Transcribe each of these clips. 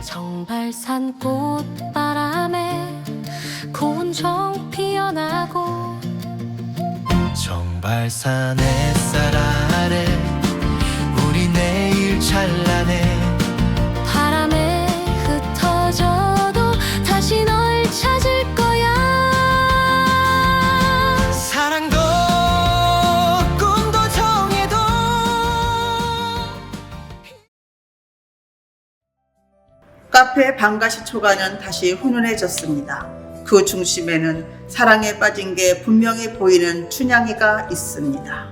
정발산 꽃바람에 정 피어나고 정발산 햇살 아래 우리 내일 찬란 카페 방가시 초가는 다시 훈훈해졌습니다. 그 중심에는 사랑에 빠진 게 분명히 보이는 춘향이가 있습니다.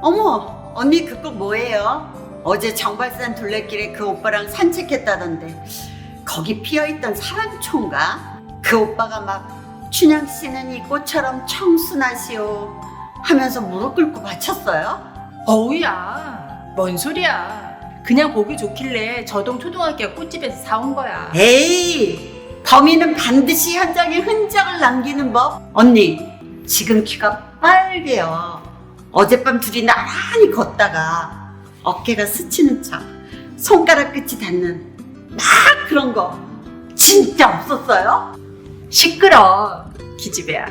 어머, 언니 그거 뭐예요? 어제 정발산 둘레길에 그 오빠랑 산책했다던데 거기 피어있던 사랑초인가? 그 오빠가 막 춘향 씨는 이 꽃처럼 청순하시오 하면서 무릎 꿇고 바쳤어요? 어우야, 뭔 소리야. 그냥 보기 좋길래 저동 초등학교 꽃집에서 사온 거야. 에이, 범인은 반드시 현장에 흔적을 남기는 법. 언니, 지금 귀가 빨개요. 어젯밤 둘이 나란히 걷다가 어깨가 스치는 척, 손가락 끝이 닿는 막 그런 거 진짜 없었어요? 시끄러, 기집애야.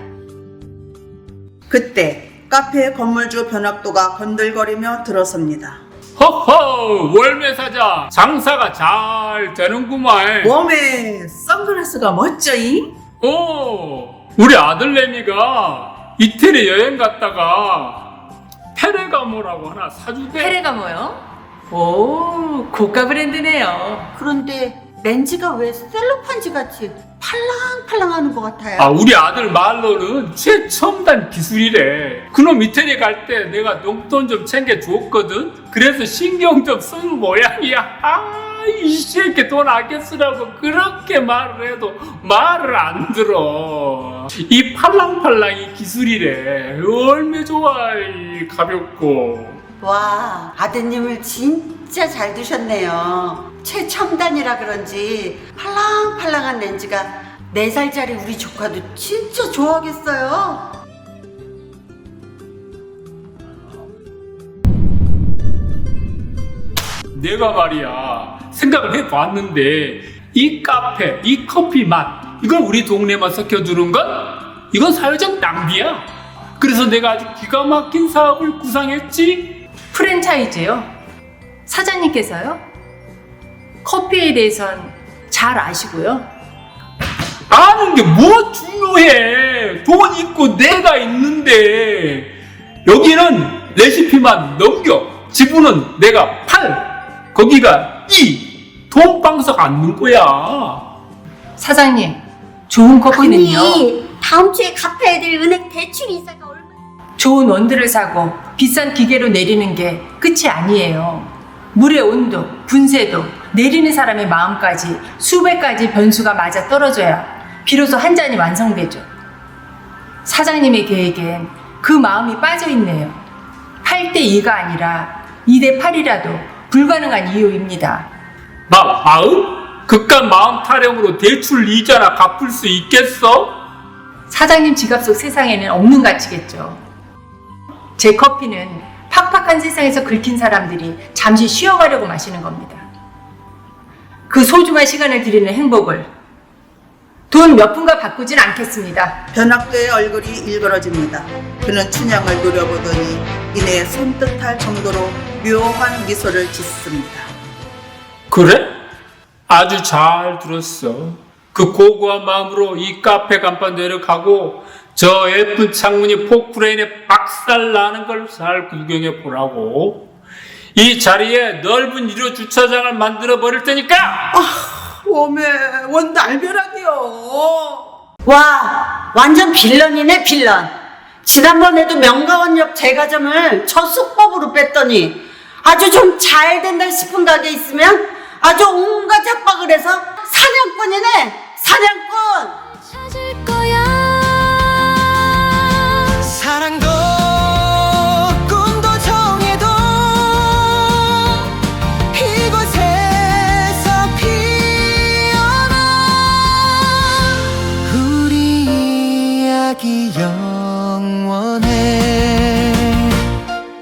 그때 카페 건물주 변학도가 건들거리며 들어섭니다. 허허 월매사장 장사가 잘 되는구만 몸에 선글라스가 멋져이? 어 우리 아들내미가 이태리 여행 갔다가 페레가모라고 하나 사주대 페레가 뭐요? 오, 고가 브랜드네요. 그런데 렌즈가 왜 셀로판지 같이 팔랑팔랑하는 것 같아요? 아 우리 아들 말로는 최첨단 기술이래. 그놈 이태리 갈 때 내가 용돈 좀 챙겨 주었거든. 그래서 신경 좀 쓴 모양이야. 아이 새끼 돈 아껴 쓰라고 그렇게 말을 해도 말을 안 들어. 이 팔랑팔랑이 기술이래. 얼마 좋아 이 가볍고. 와, 아드님을 진짜 잘 두셨네요. 최첨단이라 그런지 팔랑팔랑한 렌즈가 4살짜리 우리 조카도 진짜 좋아하겠어요. 내가 말이야 생각을 해봤는데 이 카페 이 커피 맛 이걸 우리 동네만 섞여주는 건 이건 사회적 낭비야 그래서 내가 아주 기가 막힌 사업을 구상했지 프랜차이즈요? 사장님께서요? 커피에 대해선 잘 아시고요. 아는 게 뭐 중요해 돈 있고 내가 있는데 여기는 레시피만 넘겨 지분은 내가 팔 거기가 이 돈방석 않는 거야 사장님, 좋은 커피는요. 언니 다음 주에 갚아야 될 은행 대출 이자가 얼마? 좋은 원두를 사고 비싼 기계로 내리는 게 끝이 아니에요. 물의 온도, 분쇄도, 내리는 사람의 마음까지 수백 가지 변수가 맞아 떨어져야 비로소 한 잔이 완성되죠. 사장님의 계획엔 그 마음이 빠져 있네요. 8대 2가 아니라 2대 8이라도 불가능한 이유입니다. 마, 마음? 그깟 마음 타령으로 대출 이자나 갚을 수 있겠어? 사장님 지갑 속 세상에는 없는 가치겠죠. 제 커피는 팍팍한 세상에서 긁힌 사람들이 잠시 쉬어가려고 마시는 겁니다. 그 소중한 시간을 드리는 행복을 돈 몇 푼과 바꾸진 않겠습니다. 변학도의 얼굴이 일그러집니다. 그는 춘향을 노려보더니 이내 손뜻할 정도로 묘한 미소를 짓습니다. 그래? 아주 잘 들었어. 그 고고한 마음으로 이 카페 간판 내려가고 저 예쁜 창문이 포크레인에 박살 나는 걸 잘 구경해 보라고. 이 자리에 넓은 1호 주차장을 만들어 버릴 테니까 오메 원 날벼락이요. 와, 완전 빌런이네, 빌런. 지난번에도 명가원역 제과점을 저 수법으로 뺐더니 아주 좀 잘 된다 싶은 가게 있으면 아주 온갖 협박을 해서 사냥꾼이네, 사냥꾼!